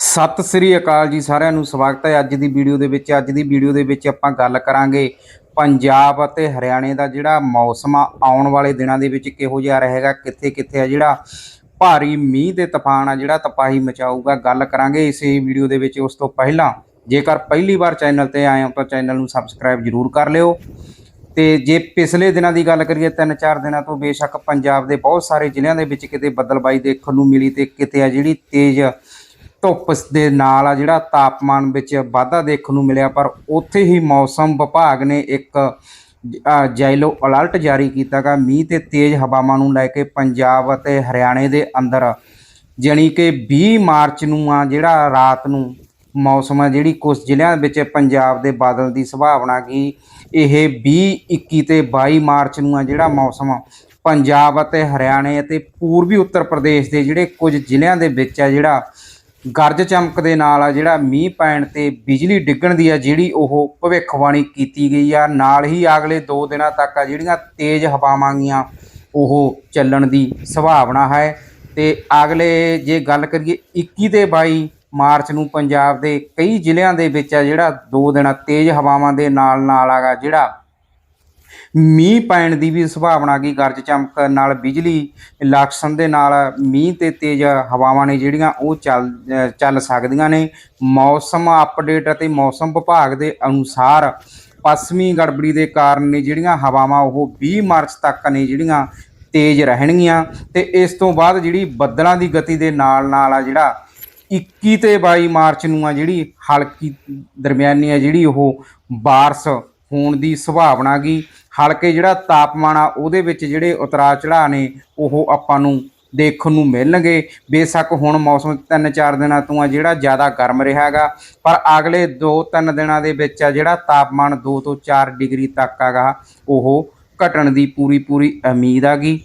ਸਤਿ ਸ੍ਰੀ ਅਕਾਲ ਜੀ ਸਾਰਿਆਂ ਨੂੰ, ਸਵਾਗਤ ਹੈ ਅੱਜ ਦੀ ਵੀਡੀਓ ਦੇ ਵਿੱਚ। ਅੱਜ ਦੀ ਵੀਡੀਓ ਦੇ ਵਿੱਚ ਆਪਾਂ ਗੱਲ ਕਰਾਂਗੇ ਪੰਜਾਬ ਅਤੇ ਹਰਿਆਣੇ ਦਾ ਜਿਹੜਾ ਮੌਸਮ ਆ, ਆਉਣ ਵਾਲੇ ਦਿਨਾਂ ਦੇ ਵਿੱਚ ਕਿਹੋ ਜਿਹਾ ਰਹੇਗਾ ਕਿੱਥੇ ਕਿੱਥੇ ਆ ਜਿਹੜਾ ਭਾਰੀ ਮੀਂਹ ਤੇ ਤੂਫਾਨ ਆ, ਜਿਹੜਾ ਤਪਾਹੀ ਮਚਾਊਗਾ, ਗੱਲ ਕਰਾਂਗੇ ਇਸੇ ਵੀਡੀਓ ਦੇ ਵਿੱਚ। ਉਸ ਤੋਂ ਪਹਿਲਾਂ ਜੇਕਰ ਪਹਿਲੀ ਵਾਰ ਚੈਨਲ ਤੇ ਆਏ ਹੋ ਤਾਂ ਚੈਨਲ ਨੂੰ ਸਬਸਕ੍ਰਾਈਬ ਜ਼ਰੂਰ ਕਰ ਲਿਓ। ਤੇ ਜੇ ਪਿਛਲੇ ਦਿਨਾਂ ਦੀ ਗੱਲ ਕਰੀਏ ਤਿੰਨ ਚਾਰ ਦਿਨਾਂ ਤੋਂ ਬੇਸ਼ੱਕ ਪੰਜਾਬ ਦੇ ਬਹੁਤ ਸਾਰੇ ਜ਼ਿਲ੍ਹਿਆਂ ਦੇ ਵਿੱਚ ਕਿਤੇ ਬੱਦਲਬਾਈ ਦੇਖਣ ਨੂੰ ਮਿਲੀ ਤੇ ਕਿਤੇ ਆ ਜਿਹੜੀ ਤੇਜ਼ ਧੁੱਪ ਦੇ ਨਾਲ ਆ ਜਿਹੜਾ ਤਾਪਮਾਨ ਵਿੱਚ ਵਾਧਾ ਦੇਖਣ ਨੂੰ ਮਿਲਿਆ, ਪਰ ਉੱਥੇ ਹੀ ਮੌਸਮ ਵਿਭਾਗ ਨੇ ਇੱਕ ਜੈਲੋ ਅਲਰਟ ਜਾਰੀ ਕੀਤਾਗਾ ਮੀਂਹ ਤੇ ਤੇਜ਼ ਹਵਾਵਾਂ ਨੂੰ ਲੈ ਕੇ ਪੰਜਾਬ ਅਤੇ ਹਰਿਆਣੇ ਦੇ ਅੰਦਰ ਜਾਣੀ ਕਿ 20 ਮਾਰਚ ਨੂੰ ਆ ਜਿਹੜਾ ਰਾਤ ਨੂੰ ਮੌਸਮ ਹੈ ਜਿਹੜੀ ਕੁਝ ਜ਼ਿਲ੍ਹਿਆਂ ਵਿੱਚ ਪੰਜਾਬ ਦੇ ਬਾਦਲ ਦੀ ਸੰਭਾਵਨਾ ਕੀ ਇਹ 20 21 ਤੇ 22 ਮਾਰਚ ਨੂੰ ਆ ਜਿਹੜਾ ਮੌਸਮ ਪੰਜਾਬ ਅਤੇ ਹਰਿਆਣੇ ਅਤੇ ਪੂਰਬੀ ਉੱਤਰ ਪ੍ਰਦੇਸ਼ ਦੇ ਜਿਹੜੇ ਕੁਝ ਜ਼ਿਲ੍ਹਿਆਂ ਦੇ ਵਿੱਚ ਆ ਜਿਹੜਾ ਗਰਜ ਚਮਕ ਦੇ ਨਾਲ ਆ ਜਿਹੜਾ ਮੀਂਹ ਪੈਣ ਤੇ ਬਿਜਲੀ ਡਿੱਗਣ ਦੀ ਆ ਜਿਹੜੀ ਉਹ ਭਵਿੱਖਬਾਣੀ ਕੀਤੀ ਗਈ ਆ। ਨਾਲ ਹੀ ਅਗਲੇ 2 ਦਿਨਾਂ ਤੱਕ ਆ ਜਿਹੜੀਆਂ ਤੇਜ਼ ਹਵਾਵਾਂ ਗੀਆਂ, ਉਹ ਚੱਲਣ ਦੀ ਸੰਭਾਵਨਾ ਹੈ। ਤੇ ਅਗਲੇ ਜੇ ਗੱਲ ਕਰੀਏ 21 ਤੇ 22 ਮਾਰਚ ਨੂੰ ਪੰਜਾਬ ਦੇ ਕਈ ਜ਼ਿਲ੍ਹਿਆਂ ਦੇ ਵਿੱਚ ਆ ਜਿਹੜਾ 2 ਦਿਨਾਂ ਤੇਜ਼ ਹਵਾਵਾਂ ਦੇ ਨਾਲ ਨਾਲ ਆਗਾ ਜਿਹੜਾ ਮੀਂਹ ਪੈਣ ਦੀ ਵੀ ਸੰਭਾਵਨਾ ਕੀ ਗਰਜ ਚਮਕ ਨਾਲ ਬਿਜਲੀ ਲਕਸਨ ਦੇ ਨਾਲ ਮੀਂਹ ਤੇ ਤੇਜ਼ ਹਵਾਵਾਂ ਨੇ ਜਿਹੜੀਆਂ ਉਹ ਚੱਲ ਚੱਲ ਸਕਦੀਆਂ ਨੇ। ਮੌਸਮ ਅਪਡੇਟ ਅਤੇ ਮੌਸਮ ਵਿਭਾਗ ਦੇ ਅਨੁਸਾਰ ਪੱਛਮੀ ਗੜਬੜੀ ਦੇ ਕਾਰਨ ਨੇ ਜਿਹੜੀਆਂ ਹਵਾਵਾਂ ਉਹ 20 ਮਾਰਚ ਤੱਕ ਨੇ ਜਿਹੜੀਆਂ ਤੇਜ਼ ਰਹਿਣਗੀਆਂ ਤੇ ਇਸ ਤੋਂ ਬਾਅਦ ਜਿਹੜੀ ਬੱਦਲਾਂ ਦੀ ਗਤੀ ਦੇ ਨਾਲ ਨਾਲ ਆ ਜਿਹੜਾ 21 ਤੇ 22 ਮਾਰਚ ਨੂੰ ਆ ਜਿਹੜੀ ਹਲਕੀ ਦਰਮਿਆਨੀ ਆ ਜਿਹੜੀ ਉਹ ਬਾਰਸ਼ ਹੋਣ ਦੀ ਸੰਭਾਵਨਾ ਗੀ। ਹਲਕੇ ਜਿਹੜਾ ਤਾਪਮਾਨ ਆ, ਉਹਦੇ ਵਿੱਚ ਜਿਹੜੇ ਉਤਰਾਅ ਚੜਾਅ ਨੇ, ਉਹ ਆਪਾਂ ਨੂੰ ਦੇਖਣ ਨੂੰ ਮਿਲਣਗੇ। ਬੇਸ਼ੱਕ ਹੁਣ ਮੌਸਮ ਤਿੰਨ ਚਾਰ ਦਿਨਾਂ ਤੋਂ ਆ, ਜਿਹੜਾ ਜ਼ਿਆਦਾ ਗਰਮ ਰਿਹਾਗਾ ਪਰ ਅਗਲੇ 2-3 ਦਿਨਾਂ ਦੇ ਵਿੱਚ ਆ, ਜਿਹੜਾ ਤਾਪਮਾਨ 2 ਤੋਂ 4 ਡਿਗਰੀ ਤੱਕ ਆਗਾ ਉਹ ਘਟਣ ਦੀ ਪੂਰੀ ਪੂਰੀ ਉਮੀਦ ਆਗੀ